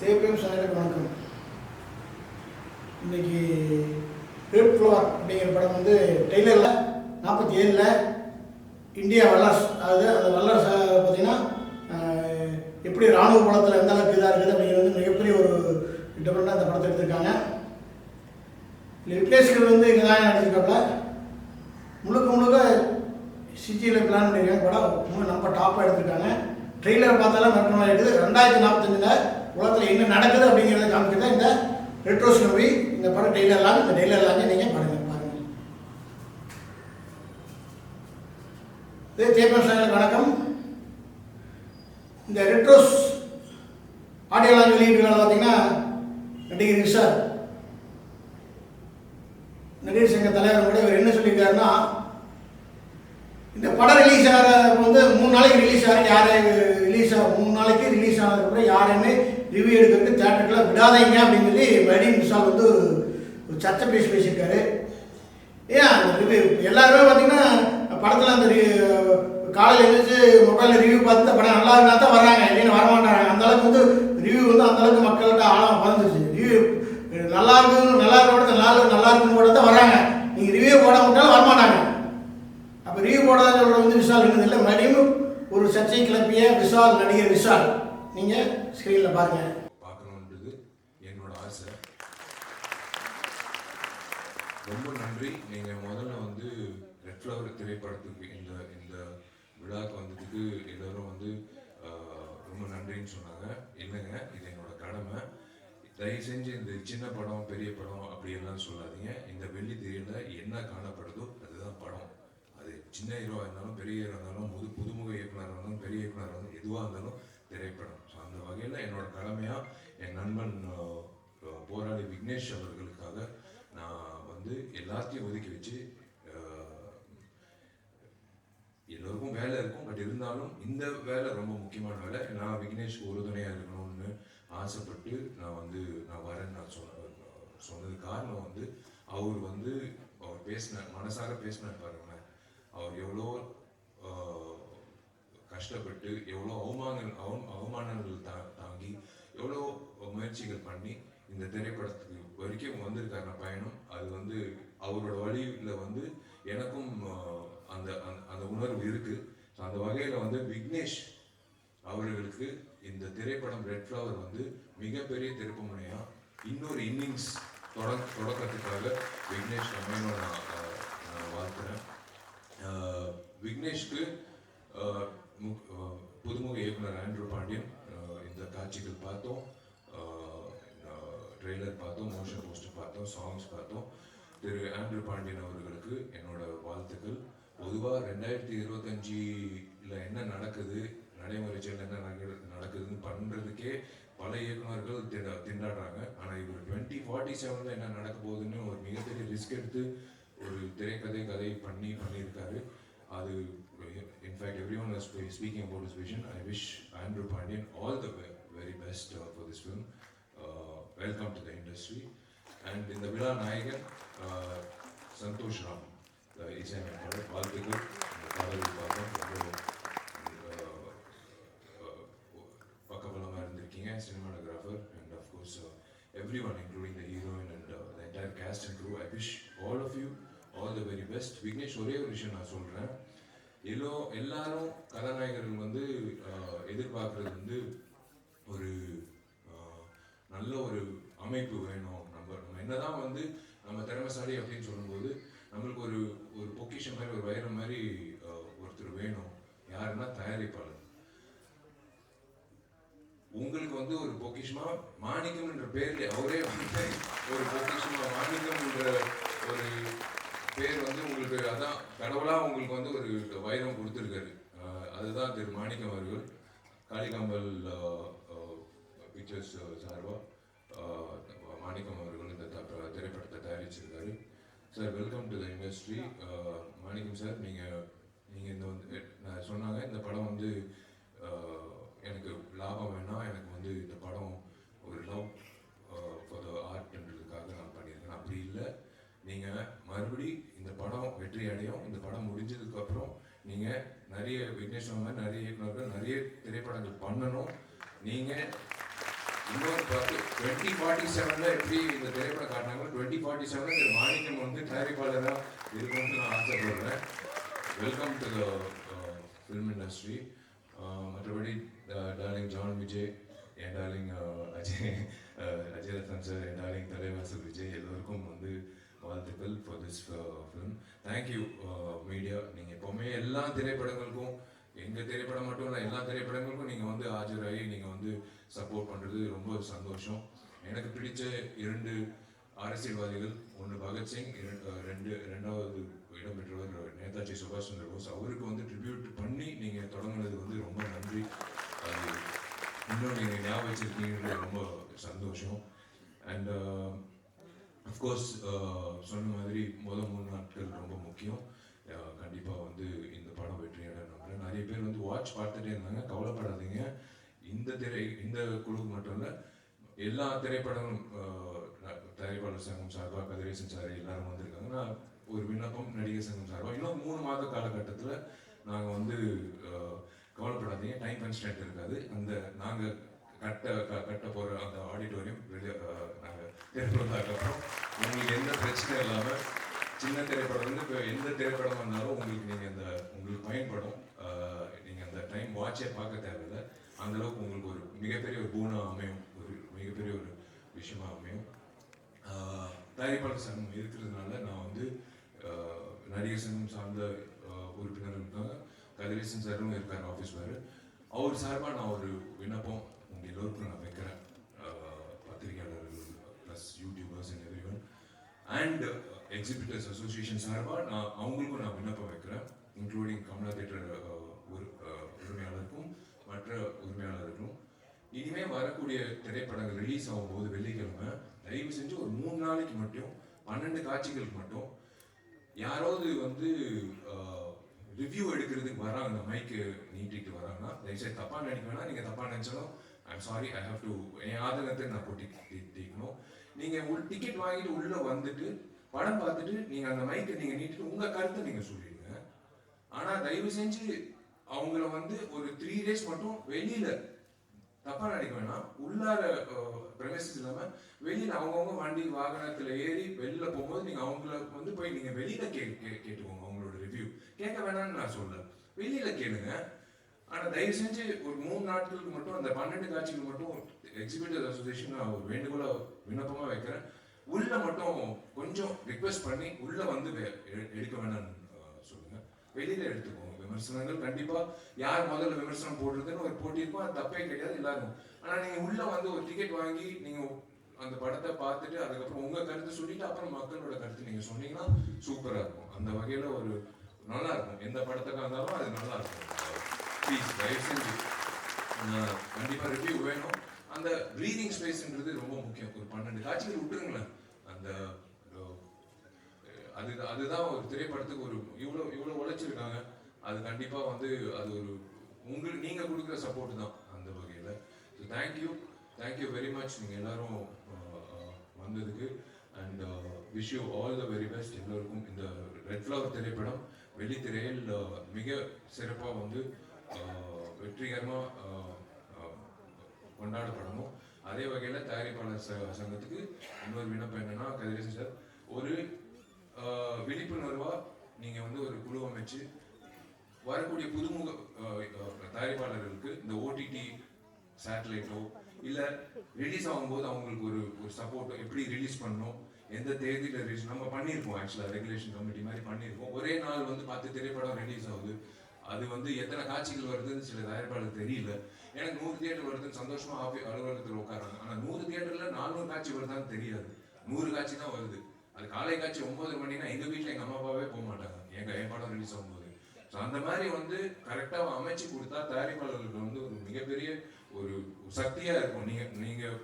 தேவையும் சாயலுக்கு வணக்கம். இன்னைக்கு ரெட் ஃப்ளோர் அப்படிங்கிற படம் வந்து டெய்லரில் நாற்பத்தி ஏழில் இந்தியா வல்லர்ஸ் அதாவது அந்த வல்லர்ஸ் பார்த்தீங்கன்னா எப்படி ராணுவ படத்தில் எந்த அளவுக்கு இதாக இருக்குது அப்படிங்கிறது வந்து மிகப்பெரிய ஒரு டிஃப்ரெண்டாக அந்த படத்தை எடுத்திருக்காங்க. இல்லை வந்து இங்கே தான் நடிச்சிருக்காப்புல முழுக்க முழுக்க சிஜியில் பிளான் பண்ணியிருக்காங்க படம். ரொம்ப நம்ம டாப்பாக எடுத்திருக்காங்க. ட்ரெய்லர் பார்த்தாலும் நட்டமாக இருக்குது ரெண்டாயிரத்தி நாற்பத்தஞ்சில் உலகத்தில் என்ன நடக்குது அப்படிங்கிறத காமிக்கிறது இந்த ரெட்ரோஸ் மூவி இந்த படம் டெய்லர்லாம் இந்த ட்ரெய்லர்லாம் நீங்கள் பாருங்கள் பாருங்கள் இதே தேப்பன் சாயலுக்கு வணக்கம். இந்த ரெட்ரோஸ் ஆடியோ வெளியீட்டு வெளியீடுகளை பார்த்தீங்கன்னா நடிகர் சார் நடிகர் சங்க தலைவர் கூட இவர் என்ன சொல்லியிருக்காருன்னா இந்த படம் ரிலீஸ் ஆகிற வந்து மூணு நாளைக்கு ரிலீஸ் ஆகிற யார் ரிலீஸ் ஆக மூணு நாளைக்கு ரிலீஸ் ஆனதுக்கப்புறம் யாரையுமே ரிவ்யூ எடுக்கிறதுக்கு தேட்டருக்குலாம் விடாதீங்க அப்படின்னு சொல்லி வெடிங் விஷால் வந்து ஒரு சர்ச்சை பேசி பேசியிருக்காரு. ஏன் ரிவ்யூ எல்லாருமே பார்த்தீங்கன்னா படத்தில் அந்த காலையில் எழுந்துச்சு மொபைலில் ரிவ்யூ பார்த்து படம் நல்லா இருந்தால் தான் வர்றாங்க இல்லைன்னு வரமாட்டாங்க. அந்த அளவுக்கு வந்து ரிவ்யூ வந்து அந்த அளவுக்கு மக்கள்கிட்ட ஆழம் பறந்துச்சு ரிவ்யூ நல்லா இருக்குன்னு நல்லா இருக்க நல்லா நல்லா இருக்குன்னு கூட தான் வர நீங்கள் ரிவ்யூ போட விட்டாலும் வரமாட்டாங்க அப்போ ரிவ்யூ வந்து விஷால் இல்லை மறுபடியும் ஒரு சர்ச்சை கிளப்பிய விஷால் நடிகர் விஷால் நீங்கள் ஸ்க்ரீனில் பாருங்கள் பார்க்கணுன்றது என்னோட ஆசை. ரொம்ப நன்றி. நீங்கள் முதல்ல வந்து ரெட் ஃப்ளவர் திரைப்படத்துக்கு இந்த இந்த விழாவுக்கு வந்ததுக்கு எல்லோரும் வந்து ரொம்ப நன்றின்னு சொன்னாங்க. இல்லைங்க இது என்னோட கடமை. தயவு செஞ்சு இந்த சின்ன படம் பெரிய படம் அப்படியெல்லாம் சொல்லாதீங்க. இந்த வெள்ளி திரையில் என்ன காணப்படுதோ அதுதான் படம். சின்ன ஹீரோ இருந்தாலும் பெரிய ஹீரோ இருந்தாலும் புது புதுமுக இயக்குனர் இருந்தாலும் பெரிய இயக்குனர் இருந்தாலும் எதுவாக இருந்தாலும் திரைப்படம். ஸோ அந்த வகையில் என்னோட கடமையாக என் நண்பன் போராளி விக்னேஷ் அவர்களுக்காக நான் வந்து எல்லாத்தையும் ஒதுக்கி வச்சு எல்லோருக்கும் வேலை இருக்கும். பட் இருந்தாலும் இந்த வேலை ரொம்ப முக்கியமான வேலை. நான் விக்னேஷ்க்கு உறுதுணையாக இருக்கணும்னு ஆசைப்பட்டு நான் வந்து நான் வரேன்னு நான் சொன்ன சொன்னது காரணம் வந்து அவர் வந்து அவர் பேசின மனசார பேசினார் பாருங்க அவர் எவ்வளோ கஷ்டப்பட்டு எவ்வளோ அவமானங்கள் அவ- அவமானங்கள் தா தாங்கி எவ்வளோ முயற்சிகள் பண்ணி இந்த திரைப்படத்துக்கு வரைக்கும் வந்திருக்காரு பயணம். அது வந்து அவரோட வழியில் வந்து எனக்கும் அந்த அந்த- அந்த உணர்வு இருக்குது ஸோ அந்த வகையில் வந்து விக்னேஷ் அவர்களுக்கு இந்த திரைப்படம் ரெட் ஃப்ளவர் வந்து மிகப்பெரிய திருப்புமுனையா இன்னொரு இன்னிங்ஸ் தொடக்க தொடக்கத்துக்காக விக்னேஷ் அம்மையோட நான் நான் வாழ்த்துறேன். விக்னேஷ்க்கு மு- புதுமுக இயக்குனர் ஆண்ட்ரூ பாண்டியன் இந்த காட்சிகள் பார்த்தோம். ட்ரெய்லர் பார்த்தோம் மோஷன் போஸ்டர் பார்த்தோம் சாங்ஸ் பார்த்தோம். திரு ஆண்ட்ரூ பாண்டியன் அவர்களுக்கு என்னோட வாழ்த்துக்கள். பொதுவாக ரெண்டாயிரத்தி இருபத்தஞ்சில் என்ன நடக்குது நடைமுறை செயல் என்ன நடக்குதுன்னு பண்ணுறதுக்கே பல இயக்குநர்கள் திண்டாடுறாங்க. ஆனால் இவர் டுவெண்ட்டி ஃபார்ட்டி செவனில் என்ன நடக்க போகுதுன்னு ஒரு மிகப்பெரிய ரிஸ்க் எடுத்து ஒரு திரைக்கதை கதை பண்ணி பண்ணியிருக்காரு. அது in fact every one speaking about is vision I wish Andrew Pandian all the very best for this film welcome to the industry and இந்த விழா நாயகன் சந்தோஷ் ராம் the இசையமைப்பாளர் வாழ்த்துக்கள் இந்த பாடல் பார்த்தோம் ரொம்ப பக்கபலமாக இருந்திருக்கீங்க cinematographer and of course every one including the heroine and the entire cast and crew I wish all of you all the very best Vignesh ஒரே ஒரு விஷயம் நான் சொல்கிறேன் எல்லோ எல்லாரும் கதாநாயகர்கள் வந்து எதிர்பார்க்குறது வந்து ஒரு நல்ல ஒரு அமைப்பு வேணும். நம்ம நம்ம என்னதான் வந்து நம்ம திறமைசாலி அப்படின்னு சொல்லும்போது நம்மளுக்கு ஒரு ஒரு பொக்கிஷம் மாதிரி ஒரு வைரம் மாதிரி ஒருத்தர் வேணும். யாருன்னா தயாரிப்பாளர். உங்களுக்கு வந்து ஒரு பொக்கிஷமா மாணிக்கம் என்ற பேர்ல அவரே வந்து ஒரு பொக்கிஷமா மாணிக்கம் என்ற ஒரு பேர் வந்து உங்களுக்கு அதான் கடவுளாக உங்களுக்கு வந்து ஒரு வைரம் கொடுத்துருக்காரு. அதுதான் திரு மாணிக்கம் அவர்கள் காளிகாம்பல் பிக்சர்ஸ் சார்பாக மாணிக்கம் அவர்கள் இந்த த- திரைப்படத்தை தயாரிச்சிருக்காரு. Sir welcome to the industry Manickam sir நீங்கள் நீங்கள் இந்த வந்து நான் சொன்னாங்க இந்த படம் வந்து எனக்கு லாபம் வேணாம் எனக்கு வந்து இந்த படம் ஒரு லவ் ஃபார் த ஆர்ட்ன்றதுக்காக நான் பண்ணியிருக்கேன் அப்படி இல்லை நீங்கள் மறுபடி இந்த படம் வெற்றி அடையும். இந்த படம் முடிஞ்சதுக்கப்புறம் நீங்கள் நிறைய விக்னேஷ் மாதிரி நிறைய இயக்குநர்கள் நிறைய திரைப்படங்கள் பண்ணணும். நீங்கள் இன்னொரு பார்த்து டுவெண்ட்டி ஃபார்ட்டி செவனில் எப்படி இந்த திரைப்படம் காட்டினாங்களோ டுவெண்ட்டி ஃபார்ட்டி செவனில் இந்த மாணிக்கம் வந்து தயாரிப்பாளராக இருக்கணும்னு நான் ஆசைப்படுறேன். Welcome to the film industry மற்றபடி டார்லிங் ஜான் விஜய் என் darling uh, Ajay uh, Ajay Rathan sir என் டார்லிங் தலைவாசல் விஜய் எல்லோருக்கும் வந்து வாழ்த்துக்கள் for this film thank you media நீங்கள் எப்போவுமே எல்லா திரைப்படங்களுக்கும் எங்கள் திரைப்படம் மட்டும் இல்லை எல்லா திரைப்படங்களுக்கும் நீங்கள் வந்து ஆஜராகி நீங்கள் வந்து சப்போர்ட் பண்ணுறது ரொம்ப சந்தோஷம். எனக்கு பிடிச்ச இரண்டு அரசியல்வாதிகள் ஒன்று பகத்சிங் ரெண்டு ரெண்டாவது இடம் பெற்றவர் நேதாஜி சுபாஷ் சந்திர போஸ். அவருக்கு வந்து ட்ரிபியூட் பண்ணி நீங்கள் தொடங்கினது வந்து ரொம்ப நன்றி. அது இன்னும் நீங்கள் ஞாபகம் வச்சிருக்கீங்கிறது ரொம்ப சந்தோஷம். அண்ட் அஃப்கோர்ஸ் uh, சொன்ன மாதிரி முதல் மூணு நாட்கள் ரொம்ப முக்கியம். கண்டிப்பாக வந்து இந்த படம் வெற்றியோட நம்புறேன். நிறைய பேர் வந்து வாட்ச் பார்த்துட்டே இருந்தாங்க. கவலைப்படாதீங்க. இந்த திரை இந்த குழு மட்டும் இல்லை எல்லா திரைப்படங்களும் அஹ், தயாரிப்பாளர் சங்கம் சார்பாக கதிரேசன் சார் எல்லாரும் வந்திருக்காங்க. நான் ஒரு விண்ணப்பம் நடிகர் சங்கம் சார்பாக இன்னும் மூணு மாத காலகட்டத்தில் நாங்கள் வந்து கவலைப்படாதீங்க. டைம் கன்ஸ்டன்ட் இருக்காது. அந்த நாங்கள் கட்ட க- கட்ட போகிற அந்த ஆடிட்டோரியம் வெளியே நாங்கள் திறந்து உங்களுக்கு எந்த பிரச்சனை இல்லாமல் சின்ன திரைப்படம் வந்து இப்போ எந்த திரைப்படம் வந்தாலும் உங்களுக்கு நீங்கள் அந்த உங்களுக்கு பயன்படும். நீங்கள் அந்த டைம் வாட்சே பார்க்க தேவையில்லை. அந்த அளவுக்கு உங்களுக்கு ஒரு மிகப்பெரிய ஒரு பூனா அமையும். ஒரு மிகப்பெரிய ஒரு விஷயமா அமையும். தயாரிப்பாளர் சங்கம் இருக்கிறதுனால நான் வந்து நடிகர் சங்கம் சார்ந்த உறுப்பினர் உறுப்பினர்கள் இருக்காங்க கதிரேசன் சாரும் இருக்கார் ஆஃபீஸ் வேறு அவர் சார்பாக நான் ஒரு விண்ணப்பம் எல்லோருக்கும் நான் வைக்கிறேன் பத்திரிகையாளர்கள் plus YouTubers and every one and exhibitors association சார்பாக நான் அவங்களுக்கும் நான் விண்ணப்பம் வைக்கிறேன். இன்க்ளூடிங் கமலா தேட்டர் ஒரு uh, உரிமையாளருக்கும் மற்ற உரிமையாளருக்கும் இனிமே வரக்கூடிய திரைப்படங்கள் ரிலீஸ் ஆகும்போது வெள்ளிக்கிழமை தயவு செஞ்சு ஒரு மூணு நாளைக்கு மட்டும் பன்னெண்டு காட்சிகளுக்கு மட்டும் யாராவது வந்து uh, ரிவ்யூ எடுக்கிறதுக்கு வராங்க மைக்கு நீட்டிட்டு வராங்கன்னா தயவுசெய்து தப்பாக நினைக்க வேணாம் நீங்கள் தப்பாக நினச்சாலும் I'm sorry I have to என் ஆதங்கத்தை நான் கொட்டி தீக்கணும் நீங்கள் டிக்கெட் வாங்கிட்டு உள்ளே வந்துட்டு படம் பார்த்துட்டு நீங்கள் அந்த மைக்கை நீங்கள் நீட்டிட்டு உங்கள் கருத்தை நீங்கள் சொல்லிடுங்க. ஆனால் தயவு செஞ்சு அவங்கள வந்து ஒரு த்ரீ டேஸ் மட்டும் வெளியில் தப்பாக நினைக்க வேணாம். உள்ளார பிரமிசஸ் இல்லாமல் வெளியில் அவங்கவுங்க வண்டி வாகனத்தில் ஏறி வெளியில் போகும்போது நீங்கள் அவங்கள வந்து போய் நீங்கள் வெளியில் கே கேட்டுக்கோங்க அவங்களோட ரிவ்யூ கேட்க வேணாம்னு நான் சொல்ல வெளியில் கேளுங்க. ஆனால் தயவு செஞ்சு ஒரு மூணு நாட்களுக்கு மட்டும் அந்த பன்னெண்டு காட்சிகள் மட்டும் எக்ஸிபிட்டர் அசோசியேஷன் நான் ஒரு வேண்டுகோள விண்ணப்பமாக வைக்கிறேன். உள்ள மட்டும் கொஞ்சம் ரிக்வெஸ்ட் பண்ணி உள்ள வந்து வே- எடுக்க வேணாம்னு சொல்லுங்க. வெளியில எடுத்துக்கோங்க விமர்சனங்கள் கண்டிப்பா யார் முதல்ல விமர்சனம் போடுறதுன்னு ஒரு போட்டி இருக்கும். அது தப்பே கிடையாது எல்லாரும் ஆனா நீங்க உள்ள வந்து ஒரு டிக்கெட் வாங்கி நீங்க அந்த படத்தை பார்த்துட்டு அதுக்கப்புறம் உங்க கருத்து சொல்லிட்டு அப்புறம் மக்களோட கருத்து நீங்க சொன்னீங்கன்னா சூப்பரா இருக்கும். அந்த வகையில ஒரு நல்லா இருக்கும். எந்த படத்துக்காக இருந்தாலும் அது நல்லா இருக்கும். ப்ளீஸ் தயவு செஞ்சு கண்டிப்பாக ரிவ்யூ வேணும். அந்த ப்ரீதிங் ஸ்பேஸ்ன்றது ரொம்ப முக்கியம். ஒரு பன்னெண்டு காட்சிகள் விட்டுருங்களேன். அந்த அது அதுதான் ஒரு திரைப்படத்துக்கு ஒரு இவ்வளோ இவ்வளோ உழைச்சிருக்காங்க. அது கண்டிப்பாக வந்து அது ஒரு உங்களுக்கு நீங்கள் கொடுக்குற சப்போர்ட் தான் அந்த வகையில். So thank you thank you very much நீங்கள் எல்லாரும் வந்ததுக்கு. And wish you all the very best எல்லோருக்கும் இந்த ரெட் ஃப்ளவர் திரைப்படம் வெள்ளித்திரையில் மிக சிறப்பாக வந்து வெற்றிகரமாக வெற்றிகரமா கொண்டாடப்படணும். அதே வகையில தயாரிப்பாளர் ச- சங்கத்துக்கு இன்னொரு விண்ணப்பம் என்னன்னா கதிரேசன் சார் ஒரு விழிப்புணர்வாக விழிப்புணர்வா நீங்க வந்து ஒரு குழு அமைச்சு வரக்கூடிய புதுமுக தயாரிப்பாளர்களுக்கு இந்த ஓடிடி சேட்டலைட்டோ இல்ல ரிலீஸ் ஆகும்போது அவங்களுக்கு ஒரு ஒரு சப்போர்ட்டோ எப்படி ரிலீஸ் பண்ணணும் எந்த தேதியில் ரிலீஸ் நம்ம பண்ணியிருக்கோம் ஆக்சுவலா ரெகுலேஷன் கமிட்டி மாதிரி பண்ணியிருக்கோம். ஒரே நாள் வந்து பத்து திரைப்படம் ரிலீஸ் ஆகுது. அது வந்து எத்தனை காட்சிகள் வருதுன்னு சில தயாரிப்பாளர் தெரியல. எனக்கு நூறு தியேட்டர் வருதுன்னு சந்தோஷமா ஆஃபி அலுவலகத்தில் உட்காராங்க ஆனால் நூறு தியேட்டர்ல நானூறு காட்சி வருதான்னு தெரியாது. நூறு காட்சி தான் வருது. அது காலை காட்சி ஒன்பது மணினா எங்க வீட்டில் எங்க அம்மா அப்பாவே போக மாட்டாங்க. எங்க என் படம் ரிலீஸ் ஆகும்போது. ஸோ அந்த மாதிரி வந்து கரெக்டாக அமைச்சு கொடுத்தா தயாரிப்பாளர்களுக்கு வந்து ஒரு மிகப்பெரிய ஒரு சக்தியாக இருக்கும். நீங்கள் நீங்கள்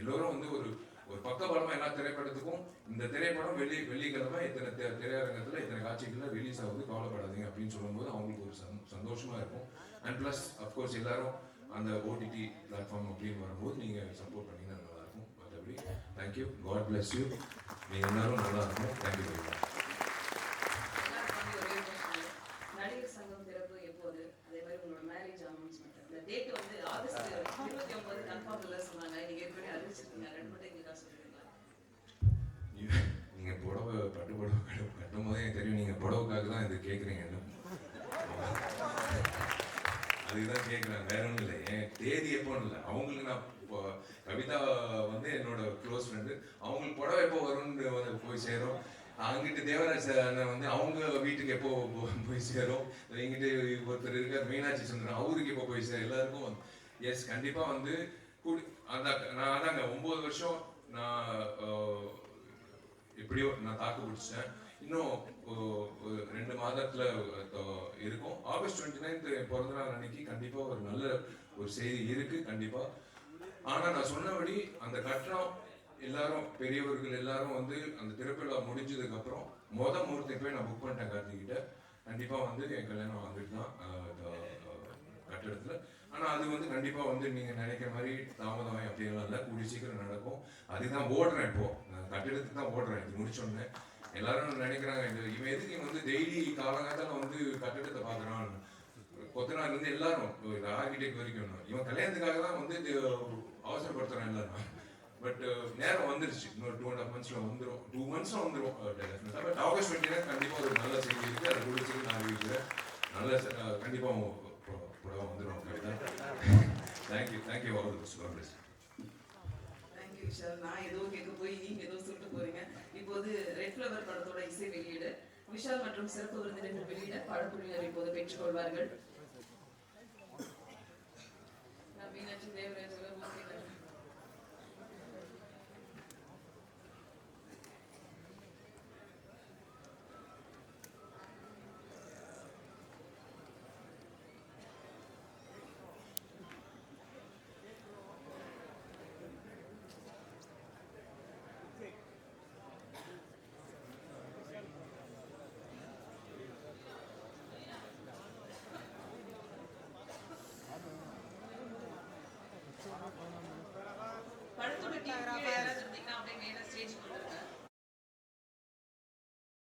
எல்லோரும் வந்து ஒரு ஒரு பக்கபலமா எல்லா திரைப்படத்துக்கும் இந்த திரைப்படம் வெள்ளி வெள்ளிக்கிழமை இத்தனை திரையரங்கத்தில் இத்தனை காட்சிகளில் ரிலீஸ் ஆகுது கவலைப்படாதீங்க அப்படின்னு சொல்லுவாங்க. சந்தோஷமாக இருக்கும் அண்ட் ப்ளஸ் அஃப்கோர்ஸ் எல்லாரும் அந்த ஓடிடி பிளாட்ஃபார்ம் அப்படின்னு வரும்போது நீங்கள் சப்போர்ட் பண்ணிங்கன்னா நல்லாயிருக்கும் மற்றபடி தேங்க்யூ காட் பிளஸ் யூ நீங்கள் எல்லாரும் நல்லா இருக்கும் தேங்க்யூ வெரி மச் நீங்க ஏற்கனவே புடவை பட்டு புடவை கட்டும் போதே தெரியும். நீங்க புடவைக்காக தான் இது கேட்குறீங்க அதுதான் கேட்குறேன் வேற ஒன்றுங்களேன் என் தேதி எப்போன்னு இல்லை. அவங்களுக்கு நான் இப்போ கவிதா வந்து என்னோட க்ளோஸ் ஃப்ரெண்டு அவங்களுக்கு புடவை எப்போ வரும்னு வந்து போய் சேரும். அங்கிட்டு தேவராஜ் அண்ணன் வந்து அவங்க வீட்டுக்கு எப்போ போய் சேரும். எங்கிட்ட ஒருத்தர் இருக்கார் மீனாட்சி சுந்தரம். அவருக்கு எப்போ போய் சேரும்? எல்லாருக்கும் எஸ் கண்டிப்பாக வந்து கூடி அந்த நான் அதாங்க ஒம்பது வருஷம் நான் எப்படியோ நான் தாக்கு பிடிச்சேன் இன்னும் ரெண்டு மாதத்துல இருக்கும். ஆகஸ்ட் டுவெண்ட்டி நைன்த் பிறந்த நாள் அன்னைக்கு கண்டிப்பா ஒரு நல்ல ஒரு செய்தி இருக்கு கண்டிப்பா. ஆனா நான் சொன்னபடி அந்த கட்டணம் எல்லாரும் பெரியவர்கள் எல்லாரும் வந்து அந்த திருப்பிழா முடிஞ்சதுக்கு அப்புறம் மொத முகூர்த்தம் போய் நான் புக் பண்ணிட்டேன் கார்த்திகிட்ட. கண்டிப்பா வந்து என் கல்யாணம் வந்துட்டு தான் அஹ், கட்டிடத்துல. ஆனா அது வந்து கண்டிப்பா வந்து நீங்க நினைக்கிற மாதிரி தாமதம் அப்படியெல்லாம் இல்லை. கூடிய சீக்கிரம் நடக்கும். அதுதான் ஓடுறேன் இப்போ. நான் கட்டிடத்துக்கு தான் ஓடுறேன். இது முடிச்சோடனே எல்லாரும் நினைக்கிறாங்க இந்த இவன் எதுக்கு இவன் வந்து டெய்லி காலங்காத்தால வந்து கட்டிடத்தை பாக்குறான் கொத்தனார் இருந்து எல்லாரும் ஆர்கிடெக்ட் வரைக்கும் இவன் கல்யாணத்துக்காக தான் வந்து இது அவசரப்படுத்துறான் எல்லாரும். பட் நேரம் வந்துருச்சு. இன்னொரு டூ அண்ட் ஹாஃப் மந்த்ஸ்ல வந்துடும் டூ மந்த்ஸ்ல வந்துடும் பட் ஆகஸ்ட் டுவெண்ட்டி கண்டிப்பா ஒரு நல்ல செய்தி இருக்கு. அதை குடிச்சு நான் அறிவிக்கிறேன். நல்ல கண்டிப்பா புடவை வந்துடும் thank you thank you all the best Vishal நான் ஏதோ கேட்க போய் நீங்க ஏதோ சொல்லிட்டு போறீங்க. இப்போது ரெட் ஃபிளவர் படத்தோட இசை வெளியீடு. விஷால் மற்றும் சிறப்பு விருந்தினர்கள் வெளியிட படக்குழுவினர் இப்போது பெற்றுக்கொள்வார்கள் நான் Meenakshi primera, no primera, assim, sí, tipo,